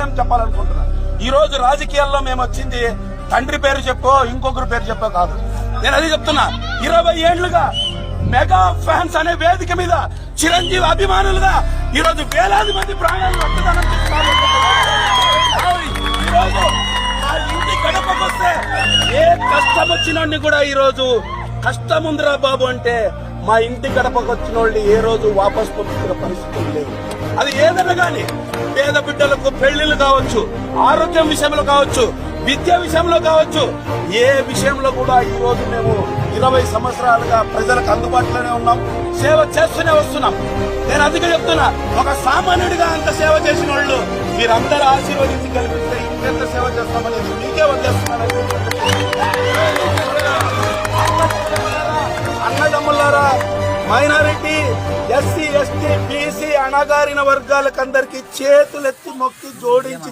నేను చెప్పాలనుకుంటున్నా ఈ రోజు రాజకీయాల్లో మేము వచ్చింది తండ్రి పేరు చెప్పో ఇంకొకరు పేరు చెప్పో కాదు. నేను అది చెప్తున్నా ఇరవై ఏళ్ళుగా మెగా ఫ్యాన్స్ అనే వేదిక మీద చిరంజీవి అభిమానులుగా ఈ రోజు వేలాది మంది ప్రాణాలు రక్తదానం చేస్తున్నారు. ఆ ఇంటి గడపకొస్తే ఏ కష్టం వచ్చినోడిని కూడా ఈరోజు కష్టం ఉందిరా బాబు అంటే మా ఇంటి గడపకు వచ్చిన వాళ్ళు ఏ రోజు వాపస్ పంపించిన పరిస్థితులు లేవు అది ఏదైనా గాని పేద బిడ్డలకు పెళ్ళిళ్ళు కావచ్చు ఆరోగ్యం విషయంలో కావచ్చు విద్య విషయంలో కావచ్చు ఏ విషయంలో కూడా ఈ రోజు మేము ఇరవై సంవత్సరాలుగా ప్రజలకు అందుబాటులోనే ఉన్నాం సేవ చేస్తూనే వస్తున్నాం. నేను అందుకే చెప్తున్నా ఒక సామాన్యుడిగా అంత సేవ చేసిన వాళ్ళు మీరందరూ ఆశీర్వదించి కల్పిస్తే ఇంకెంత సేవ చేస్తామనేది మీకే వదిలేస్తున్నాను ద్వారా మైనారిటీ ఎస్సీ ఎస్టీ బీసీ అణగారిన వర్గాలకందరికీ చేతులెత్తి మొక్కి జోడించి